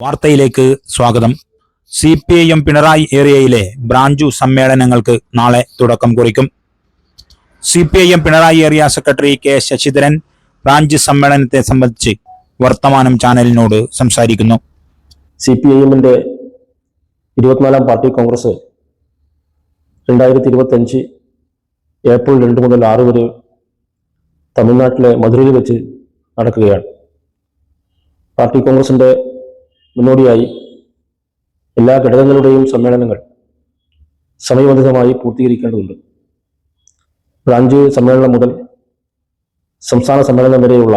വാർത്തയിലേക്ക് സ്വാഗതം. C P I M Pinarayi ഏരിയയിലെ ബ്രാഞ്ചു സമ്മേളനങ്ങൾക്ക് നാളെ തുടക്കം കുറിക്കും. C P I M Pinarayi area secretary K Sasidharan branch സമ്മേളനത്തെ സംബന്ധിച്ച് വർത്തമാനം ചാനലിനോട് സംസാരിക്കുന്നു. സി പി ഐ എമ്മിന്റെ ഇരുപത്തിനാലാം പാർട്ടി കോൺഗ്രസ് രണ്ടായിരത്തി ഇരുപത്തഞ്ച് ഏപ്രിൽ രണ്ട് മുതൽ ആറ് വരെ തമിഴ്നാട്ടിലെ മധുരയിൽ വെച്ച് നടക്കുകയാണ്. പാർട്ടി കോൺഗ്രസിന്റെ മുന്നോടിയായി എല്ലാ ഘടകങ്ങളുടെയും സമ്മേളനങ്ങൾ സമയബന്ധിതമായി പൂർത്തീകരിക്കേണ്ടതുണ്ട്. ബ്രാഞ്ച് സമ്മേളനം മുതൽ സംസ്ഥാന സമ്മേളനം വരെയുള്ള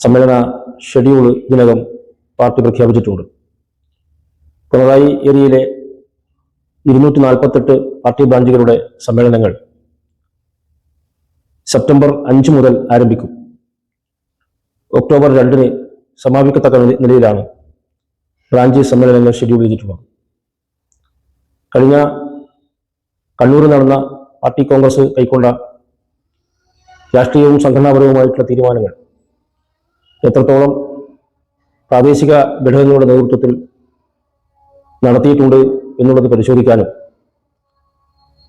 സമ്മേളന ഷെഡ്യൂൾ ഇതിനകം പാർട്ടി പ്രഖ്യാപിച്ചിട്ടുണ്ട്. പിണറായി ഏരിയയിലെ ഇരുന്നൂറ്റി നാൽപ്പത്തെട്ട് പാർട്ടി ബ്രാഞ്ചുകളുടെ സമ്മേളനങ്ങൾ സെപ്റ്റംബർ അഞ്ച് മുതൽ ആരംഭിക്കും. ഒക്ടോബർ രണ്ടിന് സമാപിക്കത്തക്ക നിലയിലാണ്. ബ്രാഞ്ച് സമ്മേളനങ്ങൾ ഷെഡ്യൂൾ ചെയ്തിട്ടുള്ളത്. കഴിഞ്ഞ കണ്ണൂരിൽ നടന്ന പാർട്ടി കോൺഗ്രസ് കൈക്കൊണ്ട രാഷ്ട്രീയവും സംഘടനാപരവുമായിട്ടുള്ള തീരുമാനങ്ങൾ എത്രത്തോളം പ്രാദേശിക ഘടകങ്ങളുടെ നേതൃത്വത്തിൽ നടത്തിയിട്ടുണ്ട് എന്നുള്ളത് പരിശോധിക്കാനും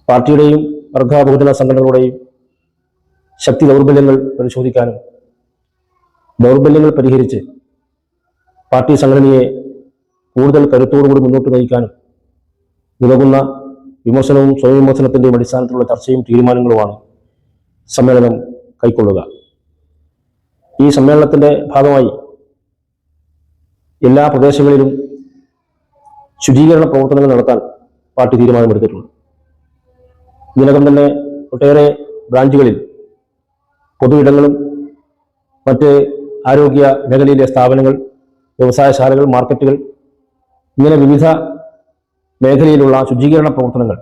പാർട്ടിയുടെയും വർഗാബഹുജന സംഘടനകളുടെയും ശക്തി ദൗർബല്യങ്ങൾ പരിശോധിക്കാനും ദൗർബല്യങ്ങൾ പരിഹരിച്ച് പാർട്ടി സംഘടനയെ കൂടുതൽ കരുത്തോടുകൂടി മുന്നോട്ട് നയിക്കാനും ഉതകുന്ന വിമർശനവും സ്വയം വിമർശനത്തിന്റെയും അടിസ്ഥാനത്തിലുള്ള ചർച്ചയും തീരുമാനങ്ങളുമാണ് സമ്മേളനം കൈക്കൊള്ളുക. ഈ സമ്മേളനത്തിന്റെ ഭാഗമായി എല്ലാ പ്രദേശങ്ങളിലും ശുചീകരണ പ്രവർത്തനങ്ങൾ നടത്താൻ പാർട്ടി തീരുമാനമെടുത്തിട്ടുണ്ട്. ഇതിനകം തന്നെ ഒട്ടേറെ ബ്രാഞ്ചുകളിൽ പൊതുവിടങ്ങളും മറ്റ് ആരോഗ്യ മേഖലയിലെ സ്ഥാപനങ്ങൾ വ്യവസായശാലകൾ മാർക്കറ്റുകൾ ഇങ്ങനെ വിവിധ മേഖലയിലുള്ള ശുചീകരണ പ്രവർത്തനങ്ങൾ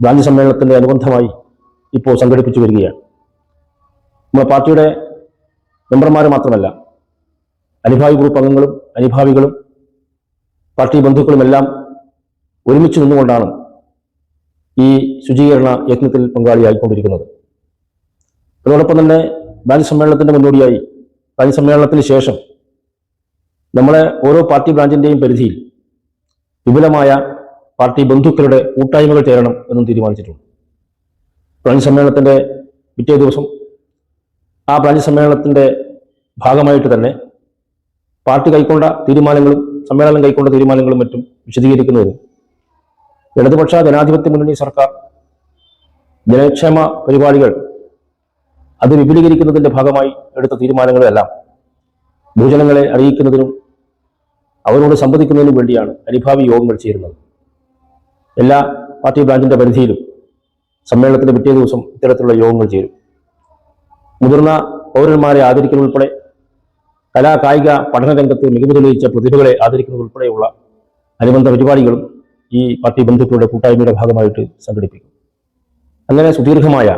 ബ്രാഞ്ച് സമ്മേളനത്തിന്റെ അനുബന്ധമായി ഇപ്പോൾ സംഘടിപ്പിച്ചു വരികയാണ്. നമ്മുടെ പാർട്ടിയുടെ മെമ്പർമാർ മാത്രമല്ല അനുഭാവി ഗ്രൂപ്പ് അംഗങ്ങളും അനുഭാവികളും പാർട്ടി ബന്ധുക്കളുമെല്ലാം ഒരുമിച്ച് നിന്നുകൊണ്ടാണ് ഈ ശുചീകരണ യജ്ഞത്തിൽ പങ്കാളിയായിക്കൊണ്ടിരിക്കുന്നത്. അതോടൊപ്പം തന്നെ ബാങ്ക് സമ്മേളനത്തിന്റെ മുന്നോടിയായി ബ്രാഞ്ച് സമ്മേളനത്തിന് ശേഷം നമ്മളെ ഓരോ പാർട്ടി ബ്രാഞ്ചിന്റെയും പരിധിയിൽ വിപുലമായ പാർട്ടി ബന്ധുക്കളുടെ കൂട്ടായ്മകൾ ചേരണം എന്നും തീരുമാനിച്ചിട്ടുണ്ട്. ബ്രാഞ്ച് സമ്മേളനത്തിന്റെ പിറ്റേ ദിവസം ആ ബ്രാഞ്ച് സമ്മേളനത്തിന്റെ ഭാഗമായിട്ട് തന്നെ പാർട്ടി കൈക്കൊണ്ട തീരുമാനങ്ങളും സമ്മേളനം കൈക്കൊണ്ട തീരുമാനങ്ങളും മറ്റും വിശദീകരിക്കുന്നതും ഇടതുപക്ഷ ജനാധിപത്യ മുന്നണി സർക്കാർ ജനക്ഷേമ പരിപാടികൾ അത് വിപുലീകരിക്കുന്നതിന്റെ ഭാഗമായി എടുത്ത തീരുമാനങ്ങളെല്ലാം ഭൂജനങ്ങളെ അറിയിക്കുന്നതിനും അവരോട് സംവദിക്കുന്നതിനും വേണ്ടിയാണ് അനുഭാവി യോഗങ്ങൾ ചേരുന്നത്. എല്ലാ പാർട്ടി ബ്രാഞ്ചിന്റെ പരിധിയിലും സമ്മേളനത്തിന്റെ പിറ്റേ ദിവസം ഇത്തരത്തിലുള്ള യോഗങ്ങൾ ചേരും. മുതിർന്ന പൗരന്മാരെ ആദരിക്കുന്നതുൾപ്പെടെ കലാ കായിക പഠന രംഗത്ത് മികവ് തെളിയിച്ച പ്രതിഭകളെ ആദരിക്കുന്നതുൾപ്പെടെയുള്ള അനുബന്ധ പരിപാടികളും ഈ പാർട്ടി ബന്ധുക്കളുടെ കൂട്ടായ്മയുടെ ഭാഗമായിട്ട് സംഘടിപ്പിക്കും. അങ്ങനെ സുദീർഘമായ